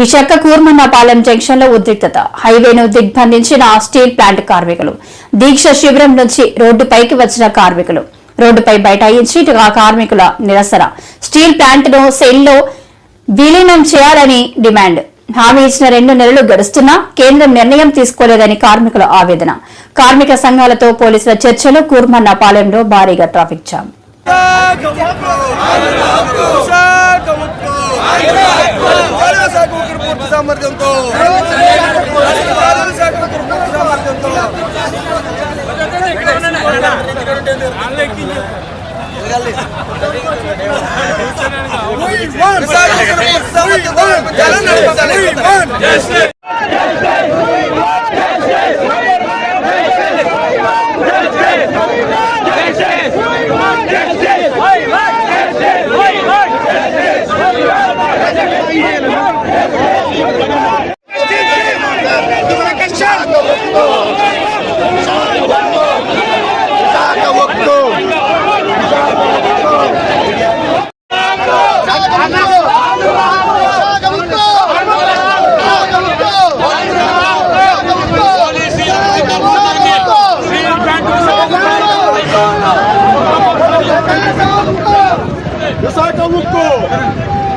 విశాఖ కూర్మన్నపాలెం జంక్షన్లో ఉద్రిక్తత. హైవేను దిగ్బంధించిన steel plant కార్మికులు. దీక్ష శిబిరం నుంచి రోడ్డుపైకి వచ్చిన కార్మికులు. రోడ్డుపై బైఠాయించి ఆ కార్మికుల నిరసన స్టీల్ ప్లాంట్ను సెల్లో విలీనం చేయాలని డిమాండ్ హామీ ఇచ్చిన రెండు నెలలు గడుస్తున్నా కేంద్రం నిర్ణయం తీసుకోలేదని కార్మికుల ఆవేదన కార్మిక సంఘాలతో పోలీసుల చర్చలు కూర్మన్నపాలెంలో భారీగా ట్రాఫిక్ జామ్ సామర్థ్యంతో విశాఖ పూర్తి సామర్థ్యంతో జగన్ నడిపించాలి. విశాఖ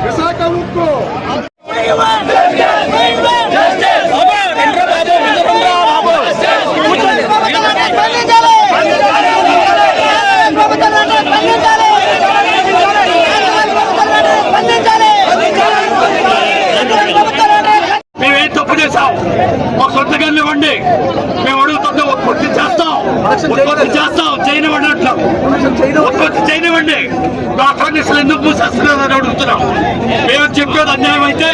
విశాఖ ఉక్కు. మేమేం తప్పు చేశాం? మా సొంత గన్ను ఇవ్వండి. మేము అడుగుతుంది ఉత్పత్తి చేస్తాం. ఉత్పత్తి చేస్తాం. ఉత్పత్తి చేయనివ్వండి. మా ఫర్నిచర్లు ఎందుకు మూసేస్తున్నారని అడుగుతున్నాం. మేము చెప్పేది అన్యాయం అయితే